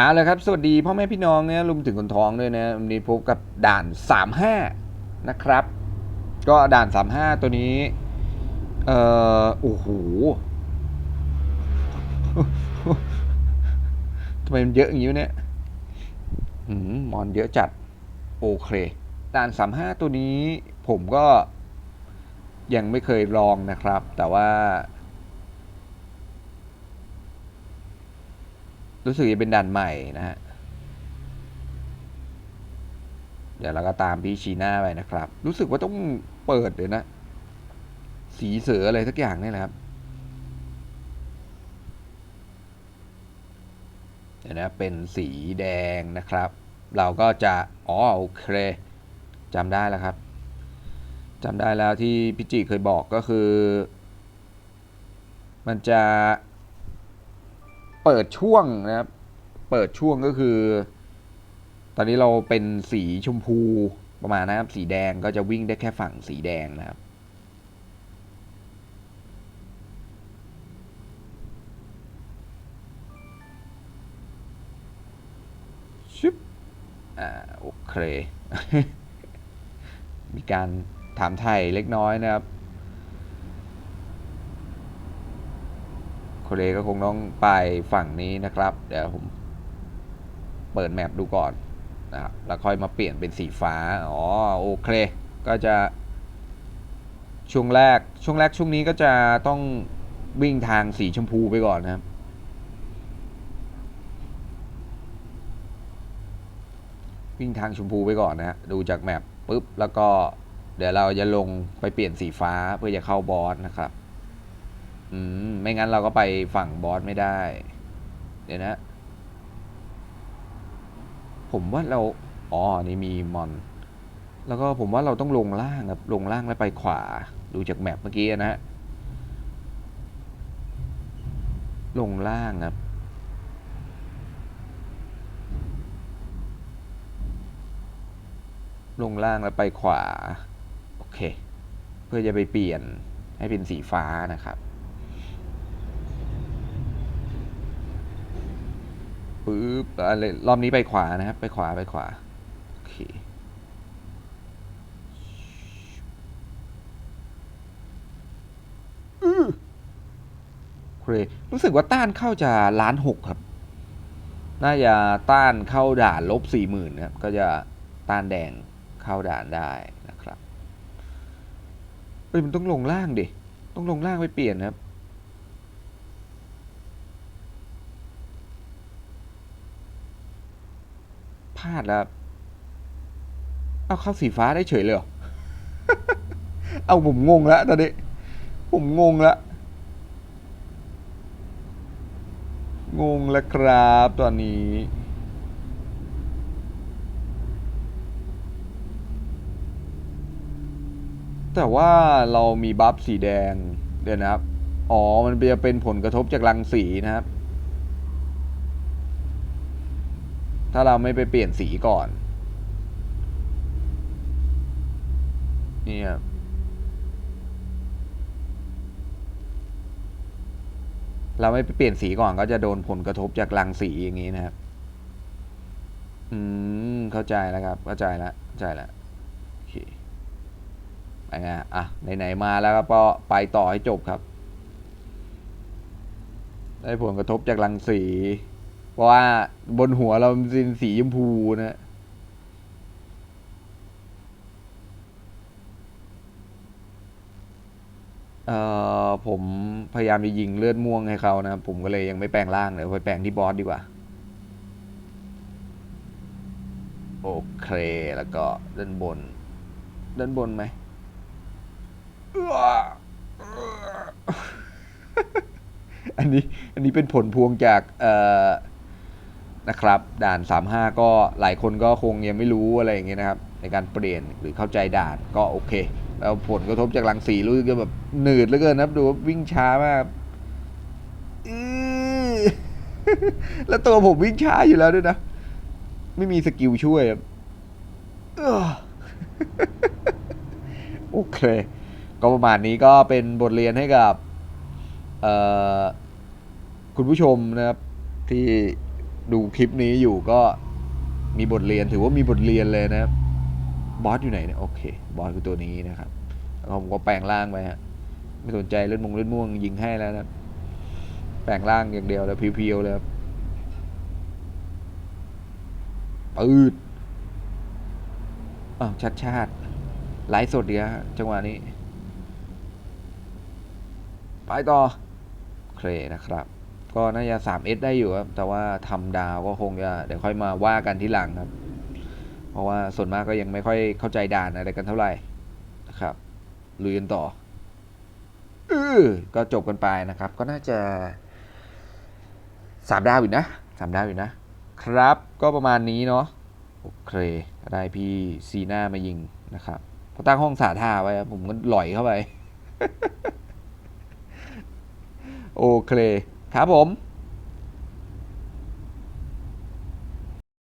เอาเลยครับ สวัสดีพ่อแม่พี่น้องเนี่ยรวมถึงคนท้องด้วยนะวันนี้พบกับด่าน 35 นะครับ ก็ด่าน 35 ตัวนี้ เอ่อ โอ้โหทำไมมันเยอะอย่างนี้เนี่ยหืมมอนเยอะจัด โอเค ด่าน 35 ตัวนี้ผมก็ยังไม่เคยลองนะครับ แต่ว่า รู้สึกจะเป็นด่านใหม่นะฮะ เดี๋ยวเราก็ตามพี่ชีน่าไปนะครับ รู้สึกว่าต้องเปิดเลยนะ สีเสืออะไรสักอย่างนี่แหละครับ เดี๋ยวนะเป็นสีแดงนะครับ เราก็จะอ๋อโอเคจำได้แล้วครับจำได้แล้วที่พี่จิเคยบอกก็คือ มันจะ เปิดช่วงนะครับ เปิดช่วงก็คือ ตอนนี้เราเป็นสีชมพูประมาณนะครับ สีแดงก็จะวิ่งได้แค่ฝั่งสีแดงนะครับชึบอ่าโอเค มีการถามไทยเล็กน้อยนะครับ โคเรก็คงต้องไปฝั่งนี้นะครับ เดี๋ยวผมเปิดแมปดูก่อนนะครับแล้วค่อยมาเปลี่ยนเป็นสีฟ้า อ๋อโอเค ก็จะ ช่วงแรก ช่วงแรกช่วงนี้ก็จะต้องวิ่งทางสีชมพูไปก่อนนะครับ วิ่งทางชมพูไปก่อนนะฮะ ดูจากแมปปุ๊บ แล้วก็เดี๋ยวเราจะลงไปเปลี่ยนสีฟ้าเพื่อจะเข้าบอสนะครับ อืม ไม่งั้นเราก็ไปฝั่งบอสไม่ได้ เดี๋ยวนะ ผมว่าเรา อ๋อ นี่มีมอน แล้วก็ผมว่าเราต้องลงล่างครับ ลงล่างแล้วไปขวา ดูจากแมปเมื่อกี้นะฮะ ลงล่างครับ ลงล่างแล้วไปขวา โอเค เพื่อจะไปเปลี่ยนให้เป็นสีฟ้านะครับ ปึ๊บอะไรรอบนี้ไปขวานะครับ ไปขวาไปขวา โอเค อื้อเครู้สึกว่าต้านเข้าจะล้านหกครับ น่าจะต้านเข้าด่านลบสี่หมื่นนะครับ ก็จะต้านแดงเข้าด่านได้นะครับเอ้ยมันต้องลงล่างดิ ต้องลงล่างไปเปลี่ยนนะครับ พลาดแล้ว เอาเข้าสีฟ้าได้เฉยเลยเหรอ เอาผมงงแล้วตอนนี้ ผมงงแล้ว งงแล้วครับตอนนี้แต่ว่าเรามีบัฟสีแดง เดี๋ยวนะครับ อ๋อ มันจะเป็นผลกระทบจากรังสีนะครับ ถ้าเราไม่ไปเปลี่ยนสีก่อน นี่ครับเราไม่ไปเปลี่ยนสีก่อนก็จะโดนผลกระทบจากรังสีอย่างนี้นะครับ อืม เข้าใจแล้วครับ เข้าใจแล้วเข้าใจแล้วโอเคไปไงอะ ไหนๆมาแล้วก็ไปต่อให้จบครับ ได้ผลกระทบจากรังสี เพราะว่าบนหัวเราเป็นสีชมพูนะเอ่อผมพยายามจะยิงเลือดม่วงให้เขานะผมก็เลยยังไม่แปลงร่างเดี๋ยวไปแปลงที่บอสดีกว่า โอเค แล้วก็ด้านบน ด้านบนไหมอันนี้อันนี้เป็นผลพวงจาก เอ่อ นะครับ ด่าน 35 ก็หลายคนก็คงยังไม่รู้อะไรอย่างเงี้ยนะครับ ในการเปลี่ยนหรือเข้าใจด่านก็โอเค แล้วผลกระทบจากรังสีรู้สึกจะแบบหนืดเหลือเกินนะครับดูว่าวิ่งช้ามากแล้วตัวผมวิ่งช้าอยู่แล้วด้วยนะ ไม่มีสกิลช่วยโอเค ก็ประมาณนี้ก็เป็นบทเรียนให้กับคุณผู้ชมนะครับที่ ดูคลิปนี้อยู่ก็มีบทเรียนถือว่ามีบทเรียนเลยนะบอสอยู่ไหนเนี่ยโอเคบอสคือตัวนี้นะครับแล้วผมก็แปลงร่างไปฮะไม่สนใจเลือดมงเลือดม่วงยิงให้แล้วนะแปลงร่างอย่างเดียวแล้วเพียวๆเลยครับปืดอ้าวชัดชาติไลฟ์สดเดียวฮะจังหวะนี้ ไปต่อ โอเคนะครับ ก็น่าจะ 3S ได้อยู่ครับ แต่ว่าทำดาวก็คงจะเดี๋ยวค่อยมาว่ากันที่หลังครับ เพราะว่าส่วนมากก็ยังไม่ค่อยเข้าใจด่านอะไรกันเท่าไหร่นะครับลุยกันต่อเออก็จบกันไปนะครับ ก็น่าจะสามดาวอยู่นะสามดาวอยู่นะ ครับก็ประมาณนี้เนาะโอเคได้พี่ซีน่ามายิงนะครับเขาตั้งห้องสาธาไว้ผมก็หล่อยเข้าไป โอเค ครับผม